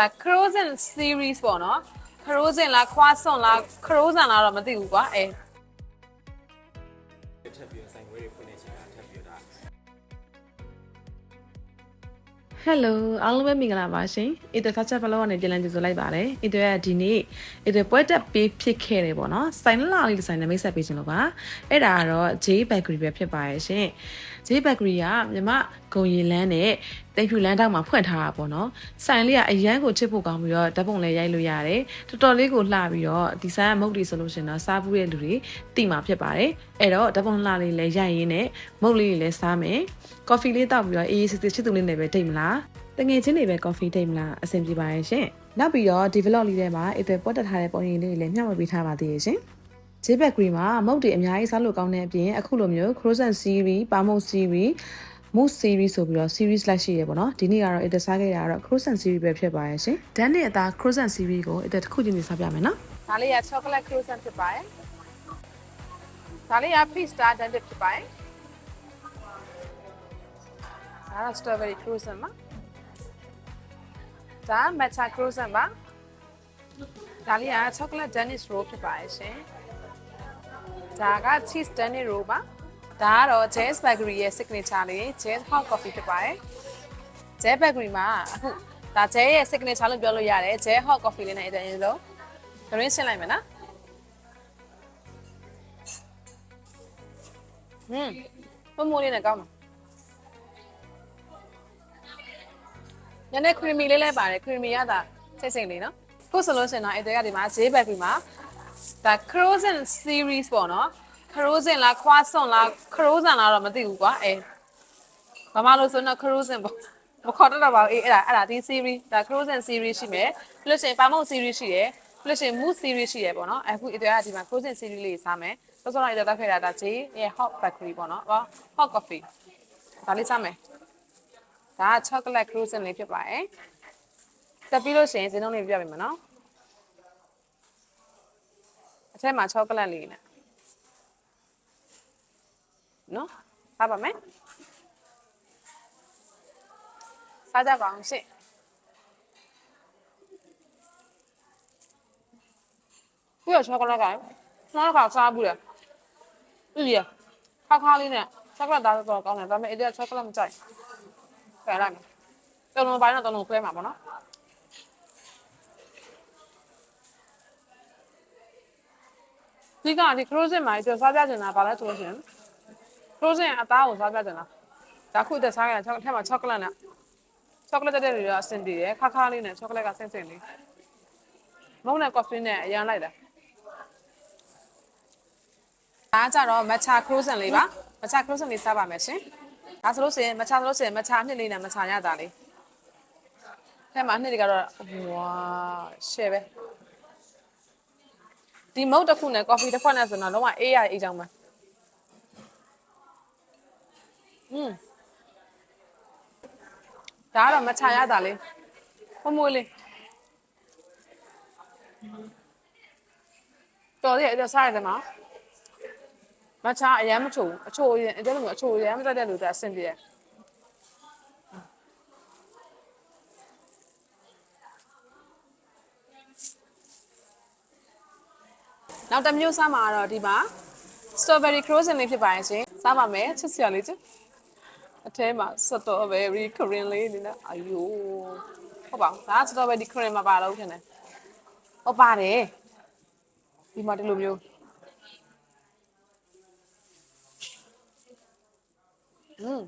ဒါ croissant series ပေါ့နော် croissant လား croissant လား croissant လားတော့မသိဘူးကွာအဲထပ်ပြီးတော့ဆိုင်ဝဲတွေဖွင့်နေချင်တာထပ်ပြီးတော့ဒါဟယ်လိုအားလုံးပဲမင်္ဂလာပါရှင်။အေတဖတ်ချက်ဘလောကနေပြန်လည်ကြိုဆိုလိုက်ပါတယ်။အေတရဲ့ဒီနေ့အေတပွဲတက်ပေးဖြစ်ခဲ့တယ်ပေါ့နော်။စိုင်းလာလေးဒီဇိုင်နဲ့မိတ်ဆက်ပေးခြင်းလို့ပါ။အဲ့ဒါကတော့ J Bakery ပဲဖြစ်ပါရဲ့ရှင်။ J Bakery ကမြမဂုံရီလန်းနဲ့တိတ်ဖြူလန်းတောက်မှာဖွင့်ထားတာပေါ့နော်။ဆိုင်လေးကအရန်ကိုချစ်ဖို့ကောင်းပြီးတော့ဓာတ်ပုံလည်းရိုက်လို့ရတယ်။တော်တော်လေးကိုလှပြီးတော့ဒီဆိုင်ကမုတ်တီဆိုလို့ရှင်တော့စားဘူးတဲ့လူတွေတိမှာဖြစ်ပါတယ်။အဲ့တော့ဓာတ်ပုံလှလေးလည်းရိုက်ရင်းနဲ့မုတ်လေးတွေလည်းစားမယ်။ကော်ဖီလေးတောက်ပြီးတော့အေးအေးဆေးဆေးချစ်သူလေးနဲ့ပဲတိတ်မလား။တငယ်ချင်းတွေပဲကော်ဖီတိတ်မလားအဆင်ပြေပါရဲ့ရှင်။နောက်ပြီးတော့ develop လေးထဲမှာအေးတဲ့ပေါ်တက်ထားတဲ့ပုံရိပ်လေးတွေလည်းမျှဝေပေးထားပါသေးရဲ့ရှင်။ J Bakery မှာမုတ်တွေအများကြီးစားလို့ကောင်းတဲ့အပြင်အခုလိုမျိုး croissant series ပါမုတ် series mousse series ဆိုပြီးတော့ series လိုက်ရှိရပေါ့နော်ဒီနေ့ကတော့ it စားခဲ့ရတော့ croissant series ပဲဖြစ်ပါရဲ့ရှင်ဒန်းနဲ့အသား croissant series ကို it တစ်ခုချင်းစီစားပြမယ်နော်ဒါလေးက chocolate croissant ဖြစ်ပါတယ်ဒါလေးက peach star dented ဖြစ်ပါတယ်ဒါက strawberry croissant ပါဒါ matcha croissant ပါဒါလေးက chocolate danish roll ဖြစ်ပါတယ်ရှင်ဒါက cheese danish roll ပါ ဒါကတော့ Jazz Bakery ရဲ့ signature လေး Jazz Hot Coffee ဖြစ်ပါတယ် Jazz Bakery မှာအခုဒါ Jazz ရဲ့ signature လို့ပြောလို့ရတယ် Jazz Hot Coffee လေးနဲ့အရင်ဆုံး green ရှင်းလိုက်မယ်နော်ဟွန်းမမိုးလေးနဲ့ကောင်းပါညနေ creamy လေးလည်းပါတယ် creamy ရတာစိတ်စိတ်လေးနော်ခုဆိုလို့ရှိရင်တော့အဲ့တွေကဒီမှာ J Bakery မှာဒါ croissant series ပေါ့နော် croissant လား croissant လား croissant လားတော့မသိဘူးကွာအဲဘာမှလို့ဆိုတော့ croissant ပေါ့မခေါ်တတ်တော့ပါဘူးအေးအဲ့ဒါအဲ့ဒါဒီ series ဒါ croissant series ရှိမယ်ပြီးလို့ရှိရင်ပါမုတ် series ရှိတယ်ပြီးလို့ရှိရင် mousse series ရှိတယ်ပေါ့နော်အခုအဲ့တွေကဒီမှာ croissant series လေးစားမယ်ဆိုတော့အဲ့ဒါတက်ခဲ့တာဒါ J ရဲ့ hot bakery ပေါ့နော်ဟော hot coffee ဒါလေးစားမယ်ဒါက chocolate croissant လေးဖြစ်ပါတယ်တက်ပြီးလို့ရှိရင်ဇင်းလုံးလေးပြပြမယ်နော်အထက်မှာ chocolate လေးနဲ့ နော်စားပါမယ်စားကြပါအောင်ရှင့်ပြီးတော့ chocolate ကနောက်တစ်ခါစားဘူးလေအေးရခါခါလေးနဲ့ chocolate သားတော့ကောင်းတယ်ဒါပေမဲ့အဲ့ဒီ chocolate မကြိုက်ဖယ်လိုက်မယ်တော်တော်ပိုင်းတော့တော်တော်ခွဲမှာပေါ့နော်ဒီကဒီ croissant မှာကျွန်တော်စားပြချင်တာဘာလဲဆိုလို့ရှိရင် frozen အသားကိုစားပြတင်လားဒါခုတက်စားရတာအထက်မှာ chocolate နဲ့ chocolate တက်တဲ့တွေကအဆင်ပြေတယ်ခါခါလေးနဲ့ chocolate ကဆင်းဆင်းလေးမုန်းနဲ့ coffee နဲ့အရန်လိုက်တာဒါကြတော့ matcha croissant လေးပါ matcha croissant လေးစားပါမယ်ရှင်ဒါဆိုလို့ရှိရင် matcha ဆိုလို့ရှိရင် matcha နှစ်လေးနဲ့ matcha ရတာလေးထဲမှာနှစ်တွေကတော့ဝါရှယ်ပဲဒီမုတ်တစ်ခုနဲ့ coffee တစ်ခွက်နဲ့ဆိုတော့လုံးဝအေးရအေးကြောင်းပဲ อืมဒါကတော့မချရတာလေဖမွေးလေးတော်တယ်အဲ့ဒါစားရတယ်မှာမချအရမ်းမချိုဘူးအချိုရင်အဲ့ဒါလိုမျိုးအချိုရမ်းမတတ်တဲ့လူတွေအဆင်ပြေတယ်နောက်တစ်မျိုးစားမှာကတော့ဒီမှာ strawberry croissant လေးဖြစ်ပါရဲ့ရှင်စားပါမယ်ချစ်စရာလေးချစ် အထဲမှာ strawberry cream လေးနေနဲ့အယိုးဟုတ်ပါဘူးဒါ strawberry cream မပါတော့ဘူးထင်တယ်ဟုတ်ပါတယ်ဒီမှာဒီလိုမျိုးอืม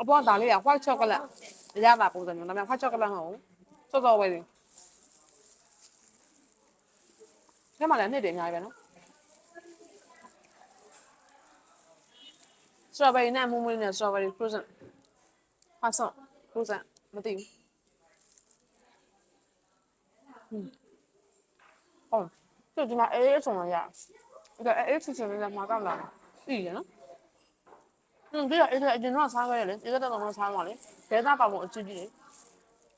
အပေါ်ဒါလေးက white chocolate ရတာပုံစံမျိုးဒါပေမဲ့ white chocolate မဟုတ်ဘူးစောစောပဲလေးထဲမှာလည်းနှစ်တွေအများကြီးပဲနော် strawberry နဲ့မွေးမွေးနဲ့ strawberry croissant ဟာဆော croissant မသိဘူးဟွန်းဟုတ်ဒီမှာအေးအေးဆုံးရရဒါအေးချစ်ချင်နေတာမှာကောက်လာပြီရနော်ဟင်းဒီကအေးတဲ့အရင်တော့စားခဲ့ရလေအေးတဲ့တော့တော့စားမှာလေဒေသပါပုံအကြည့်ကြည့်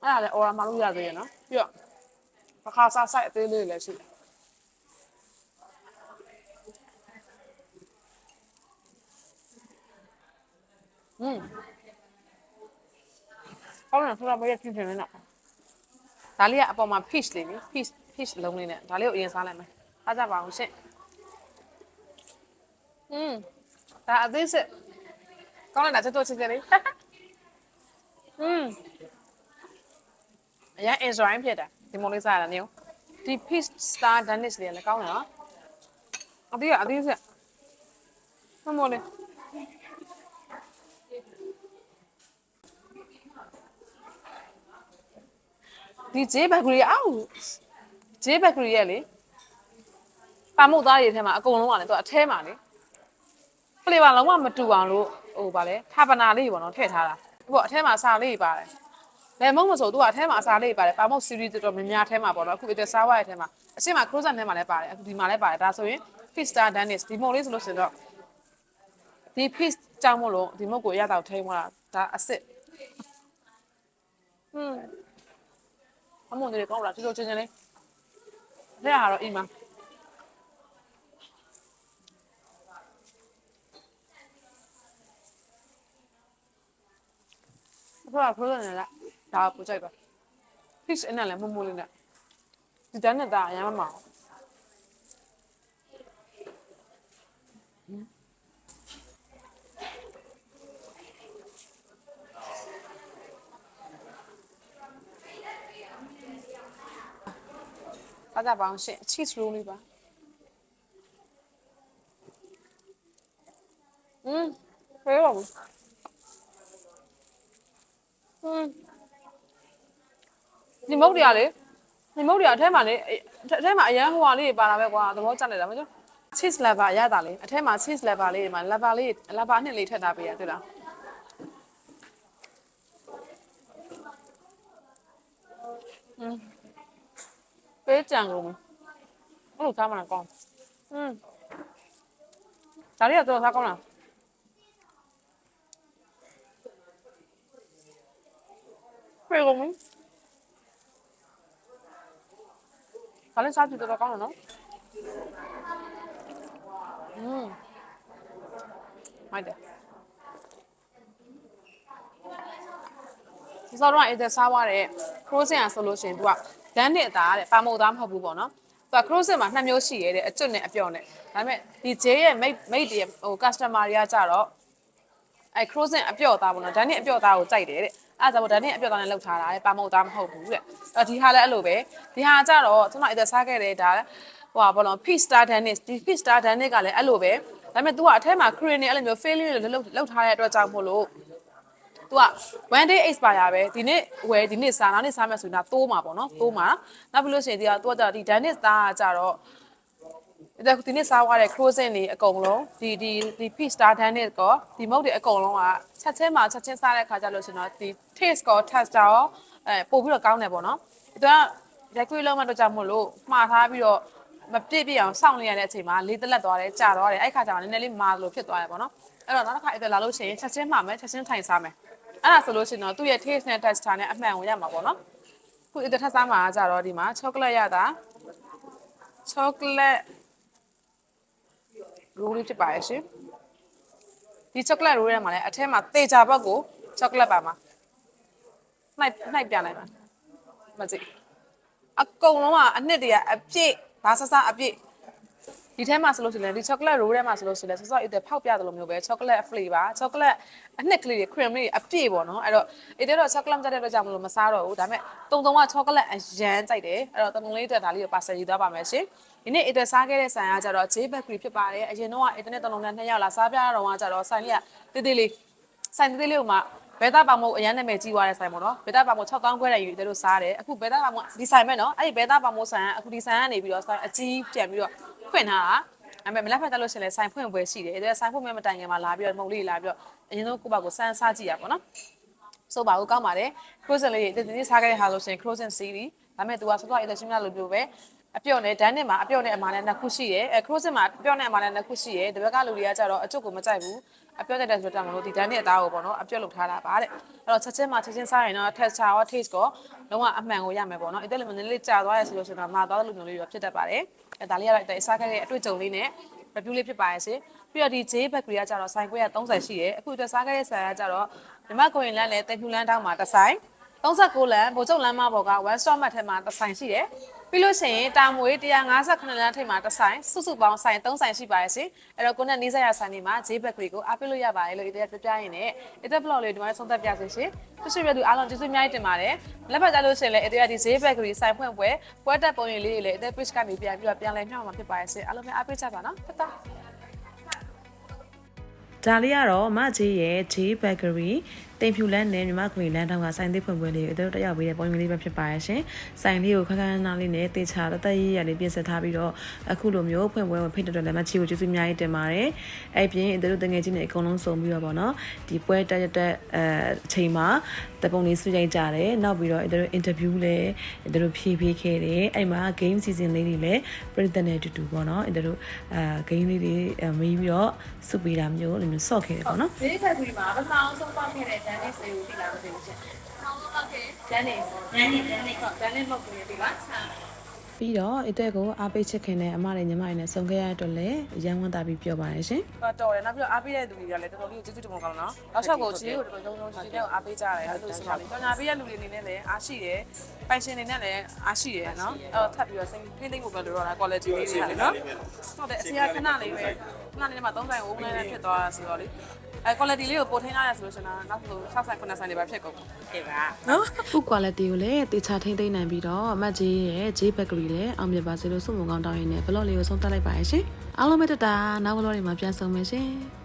အဲ့ဒါလည်း order မလုပ်ရသေးရနော်ပြီးတော့ပခါစားဆိုင်အသေးလေးလည်းရှိတယ် อืมကောင်းတယ်ဆိုတော့မရဖြစ်ဖြစ်နေတော့ဒါလေးကအပေါ်မှာ fish လေးနိ fish fish လုံးလေးနဲ့ဒါလေးကိုအရင်စားလိုက်မယ်စားကြပါအောင်ရှင့်อืมဒါအသေးစစ်ကောင်းလိုက်တာချက်တော့ချက်ချက်လေးอืมအရင် enjoy ဖြစ်တာဒီမိုးလေးစားရတာနေရောဒီ fish star danish လေးလည်းကောင်းတယ်နော်အသေးကအသေးစစ်မမိုးလေး ဒီဂျေးဘက်ကရီအောက်ဂျေးဘက်ကရီရဲ့လေပါမုတ်သားတွေထဲမှာအကုန်လုံးကလည်းသူကအထဲမှာလေဖလေပါလုံးဝမတူအောင်လို့ဟိုဗာလဲထာပနာလေးပေါ့နော်ထည့်ထားတာသူကအထဲမှာအစာလေးပါတယ်လဲမုံမဆိုသူကအထဲမှာအစာလေးပါတယ်ပါမုတ် series တော်တော်များများထဲမှာပေါ့နော်အခုဒီစားဝါရဲ့ထဲမှာအရှင်းမှာ cruiser ထဲမှာလည်းပါတယ်အခုဒီမှာလည်းပါတယ်ဒါဆိုရင် fish star danish ဒီမုံလေးဆိုလို့ရှိရင်တော့ဒီ fish ကြောင့်မို့လို့ဒီမုတ်ကိုရတော့ထိန်းသွားတာဒါအစ်စ်ဟွန်း အမွန်တွေကောင်းလားချိုးချိုးချင်းချင်းလေးလက်ရတော့အိမ်မှာဘာပြောလဲလားဒါပူကြိုက်ပါ fish အနဲ့လည်းမမိုးလေးနဲ့ဒီတန်းနဲ့ဒါအရင်မမအောင် စားကြပါအောင်ရှင် cheese roll လေးပါอืมဖေးပါဘူးอืมဒီမုတ်တွေကလေဒီမုတ်တွေကအထဲမှာလေအထဲမှာအရန်ဟိုဟာလေးတွေပါတာပဲကွာသဘောကျနေတာမကျ cheese lever ရတာလေအထဲမှာ cheese lever လေးတွေမှာ lever လေး lever နှစ်လေးထည့်ထားပေးရတွေ့လား ပေးကြံကုန်မယ်အဲ့လိုစားမှလည်းကောင်းอืมဒါလေးကတော့စားကောင်းလားပြေကုန်ပြီဒါလေးစားကြည့်တော့ကောင်းတယ်နော်อืมမိုက်တယ်ဒီစောတော့အဲ့ဒါစားသွားတဲ့ frozen อ่ะဆိုလို့ရှိရင် तू က လမ်းနဲ့အသားတဲ့ပါမုတ်သားမဟုတ်ဘူးပေါ့နော်။ तू က frozen မှာနှစ်မျိုးရှိရဲတဲ့အကျွတ်နဲ့အပြော့နဲ့ဒါပေမဲ့ဒီ J ရဲ့ mate mate တွေဟို customer တွေကကြတော့အဲ frozen အပြော့သားပေါ့နော်။ဒါနဲ့အပြော့သားကိုကြိုက်တယ်တဲ့။အဲ့ဒါကြောင့်ဒါနဲ့အပြော့သားနဲ့လောက်ထားတာတဲ့ပါမုတ်သားမဟုတ်ဘူးတဲ့။အဲ့ဒီဟာလည်းအဲ့လိုပဲဒီဟာကြတော့ကျွန်တော်အဲ့ဒါစားခဲ့တယ်ဒါဟိုဟာဘောလုံး fish star danish ဒီ fish star danish ကလည်းအဲ့လိုပဲဒါပေမဲ့ तू ကအထက်မှာ cream နဲ့အဲ့လိုမျိုး filling တွေလောက်လောက်ထားတဲ့အတွက်ကြောင့်မို့လို့ तू က one day expire ပဲဒီနေ့ဝယ်ဒီနေ့စားနောက်နေ့စားမယ်ဆိုရင်တော့တိုးမှာပေါ့နော်တိုးမှာနောက်ပြီးလို့ရှိရင်ဒီက तू ကဒီ danish သားကကြတော့ဒါဒီနေ့စားသွားတဲ့ frozen တွေအကုန်လုံးဒီဒီဒီ fish star danish ကောဒီမုတ်တွေအကုန်လုံးကချက်ချင်းမှာချက်ချင်းစားတဲ့ခါကျလို့ရှိရင်တော့ဒီ taste ကော texture ရောအဲပို့ပြီးတော့ကောင်းတယ်ပေါ့နော်ဒီကရက်ကွေးလုံးမှတော့ကြောင့်မို့လို့မှားထားပြီးတော့မပြည့်ပြည့်အောင်စောင့်နေရတဲ့အချိန်မှာလေးသက်လက်သွားတယ်ကြာသွားတယ်အဲ့ခါကျတော့နည်းနည်းလေးမာလို့ဖြစ်သွားတယ်ပေါ့နော်အဲ့တော့နောက်တစ်ခါအဲ့ဒါလာလို့ရှိရင်ချက်ချင်းမှာမယ်ချက်ချင်းထိုင်စားမယ် အဲ့ဒါဆိုလို့ရှိရင်တော့သူ့ရဲ့ taste နဲ့ texture နဲ့အမှန်ကိုရမှာပေါ့နော်ခုဒီတစ်ထပ်စားမှာကကြတော့ဒီမှာ chocolate ရတာ chocolate roll လေးဖြစ်ပါရဲ့ရှင်ဒီ chocolate roll ထဲမှာလည်းအထဲမှာတေချာဘက်ကို chocolate ပါမှာနှိုက်နှိုက်ပြလိုက်ပါမကြည့်အကုန်လုံးကအနှစ်တည်းကအပြည့်ဘာဆဆအပြည့် ဒီထဲမှာဆိုလို့ရှိရင်ဒီ chocolate roll ထဲမှာဆိုလို့ရှိရင်ဆော့ဆော့အစ်တဲ့ဖောက်ပြတယ်လို့မျိုးပဲ chocolate flavor chocolate အနှစ်ကလေးတွေ cream လေးတွေအပြည့်ပေါ့နော်အဲ့တော့အစ်တဲ့တော့ chocolate ကြတဲ့အတွက်ကြောင့်မလို့မစားတော့ဘူးဒါပေမဲ့တုံတုံက chocolate အရန်ကြိုက်တယ်အဲ့တော့တုံတုံလေးတက်ဒါလေးကိုပါဆယ်ယူသွားပါမယ်ရှင်ဒီနေ့အစ်တဲ့စားခဲ့တဲ့ဆိုင်ကကြတော့ J bakery ဖြစ်ပါတယ်အရင်တော့ကအစ်တဲ့တုံတုံနဲ့နှစ်ယောက်လာစားပြတော့ကကြတော့ဆိုင်လေးကတေးသေးလေးဆိုင်တေးသေးလေးကိုမှ ဘဲတာပါမို့အရန်နာမည်ကြီးသွားတဲ့ဆိုင်ပေါ့နော်ဘဲတာပါမို့6000ခွဲတဲ့ယူတဲ့လို့စားတယ်အခုဘဲတာပါမို့ဒီဆိုင်မဲ့နော်အဲ့ဒီဘဲတာပါမို့ဆိုင်ကအခုဒီဆိုင်ကနေပြီးတော့ဆိုင်အကြီးပြန်ပြီးတော့ဖွင့်ထားတာအဲ့မဲ့မလက်ဖက်တက်လို့ရှိရင်လည်းဆိုင်ဖွင့်ပွဲရှိတယ်အဲ့ဒါဆိုင်ဖွင့်ပွဲမတိုင်ခင်မှာလာပြီးတော့မုံလေးလာပြီးတော့အရင်ဆုံးကိုယ့်ဘက်ကိုစမ်းစားကြည့်ရပါတော့ဆိုပါဘူးကောင်းပါတယ် frozen လေးတည်တည်စားခဲ့တဲ့ဟာလို့ရှိရင် frozen series ဒါပေမဲ့ तू ကစောစောအဲ့ဒါရှင်းပြလို့ပြောပဲ အပြော့နဲ့ဒန်းနဲ့မှာအပြော့နဲ့အမာနဲ့နှစ်ခုရှိတယ်အဲ frozen မှာအပြော့နဲ့အမာနဲ့နှစ်ခုရှိတယ်ဒီဘက်ကလူတွေကကြတော့အကျုပ်ကိုမကြိုက်ဘူးအပြော့တဲ့တဲ့ဆိုတော့မလို့ဒီဒန်းနဲ့အသားကိုပေါ့နော်အပြော့လုပ်ထားတာပါတဲ့အဲ့တော့ချက်ချင်းမှာချက်ချင်းစားရင်တော့ texture ရော taste ကိုလုံးဝအမှန်ကိုရမယ်ပေါ့နော်အဲ့ဒါလည်းနည်းနည်းလေးကြာသွားရဆိုလို့ရှိရင်တော့မာသွားတဲ့လူမျိုးလေးတွေဖြစ်တတ်ပါတယ်အဲဒါလေးကတော့အဲ့စားခဲ့တဲ့အတွေ့အကြုံလေးနဲ့ review လေးဖြစ်ပါရဲ့ရှင်ပြီးတော့ဒီ J bakery ကကြတော့ဆိုင်ခွဲက30ရှိတယ်အခုအတွက်စားခဲ့တဲ့ဆိုင်ကကြတော့ဓမ္မကိုရင်လမ်းနဲ့တင်ဖြူလမ်းတောင်းမှာတစ်ဆိုင်39လမ်းဗိုလ်ချုပ်လမ်းမဘော်က one stop မှတ်ထဲမှာတစ်ဆိုင်ရှိတယ် ပြီးလို့ရှိရင်တာမွေ158လမ်းထိပ်မှာတစ်ဆိုင်စုစုပေါင်းဆိုင်3ဆိုင်ရှိပါရဲ့ရှင်အဲ့တော့ကိုနဲ့နီးစပ်ရဆိုင်တွေမှာ J bakery ကိုအားပေးလို့ရပါတယ်လို့ဒီတက်ပြပြရင်လည်းဒီတက် blog လေးဒီမှာဆုံးသက်ပြစေရှင်သူရှိရသူအားလုံးကျေးဇူးအများကြီးတင်ပါတယ်လက်ဖက်ကြလို့ရှိရင်လည်းအတေးဒီ J bakery ဆိုင်ဖွင့်ပွဲပွဲတက်ပုံရင်လေးတွေလည်းအတေး page ကနေပြန်ပြီးတော့ပြန်လည်မျှောက်မှာဖြစ်ပါရဲ့ရှင်အားလုံးပဲအားပေးကြပါနော်တတ်တာဒါလေးကတော့မကြီးရဲ့ J Bakery တင်ဖြူလန်းနဲ့မြမကွေလန်းတောင်ကဆိုင်သေးဖွင့်ပွဲလေးကိုတို့တက်ရောက်ပြီးတဲ့ပုံမျိုးလေးပဲဖြစ်ပါရဲ့ရှင်။ဆိုင်လေးကိုခက်ခက်နားလေးနဲ့တေချာတသက်ရေးရလေးပြင်ဆက်ထားပြီးတော့အခုလိုမျိုးဖွင့်ပွဲဝင်ဖိတ်တော်လည်းမကြီးကိုကျေးဇူးအများကြီးတင်ပါတယ်။အဲ့ပြင်တို့တငယ်ချင်းတွေအကုန်လုံးစုံပြီးတော့ဗောနော်ဒီပွဲတက်ရတဲ့အဲအချိန်မှာတပုံလေးဆွေးကြိုက်ကြတယ်။နောက်ပြီးတော့တို့ interview လည်းတို့ဖြည့်ဖြည့်ခဲ့တယ်။အဲ့မှာ game season လေးတွေလည်းပြည်သက်နဲ့အတူတူဗောနော်။တို့အဲ game လေးတွေမေးပြီးတော့စုပေးတာမျိုးလိုမျိုးဆော့ခဲ့တယ်ဗောနော်။ဈေးဖက်ပြီးမှာပထမအောင်ဆုံးပေါက်ခဲ့တဲ့ဒန်နစ်လေးကိုသိလာမသိဘူးရှင်။အောင်ဆုံးပေါက်ခဲ့ဒန်နစ်ဒန်နစ်ဒန်နစ်ဟုတ်ဒန်နစ်မဟုတ်ဘူးဒီလား။ပြီးတော့အတက်ကိုအားပေးချစ်ခင်တဲ့အမနဲ့ညီမတွေနဲ့ဆုံခဲ့ရတဲ့အတွက်လည်းရန်ဝမ်းသာပြီးပြောပါတယ်ရှင်တော့တော်တယ်နောက်ပြီးတော့အားပေးတဲ့သူတွေကလည်းတော်တော်လေးကျေးဇူးတင်ဖို့ကောင်းနော်။နောက်ချက်ကိုခြေကိုတော်တော်လုံးလုံးခြေနဲ့အားပေးကြတယ်အဲ့လိုဆိုပါလိမ့်။တော်ညာပေးတဲ့လူတွေအနေနဲ့လည်းအားရှိတယ်။ပိုင်ရှင်တွေနဲ့လည်းအားရှိတယ်နော်။အဲ့တော့ထပ်ပြီးတော့စိတ်ဖိသိမ့်ဖို့ပဲလိုတော့တာ quality လေးတွေလေနော်။ဟုတ်တယ်အစီအခဏလေးပဲခဏလေးမှ3ဆိုင်ဝုန်းလေးနဲ့ဖြစ်သွားတာဆိုတော့လေ အဲ quality လေးကိုပို့ထင်းထားရဆိုလို့ရှိရင်နောက်ဆို6ဆိုင်9ဆိုင်တွေပဲဖြစ်ကုန်တယ်ပါနော်။ food quality ကိုလည်းတေချာထိမ့်သိမ့်နိုင်ပြီးတော့အမတ်ကြီးရဲ့ J Bakery လည်းအောင်မြင်ပါစေလို့ဆုမွန်ကောင်းတောင်းရင်းနဲ့ blog လေးကိုဆုံးသတ်လိုက်ပါရရှင်။အားလုံးပဲတတာနောက် blog တွေမှာပြန်ဆုံမယ်ရှင်။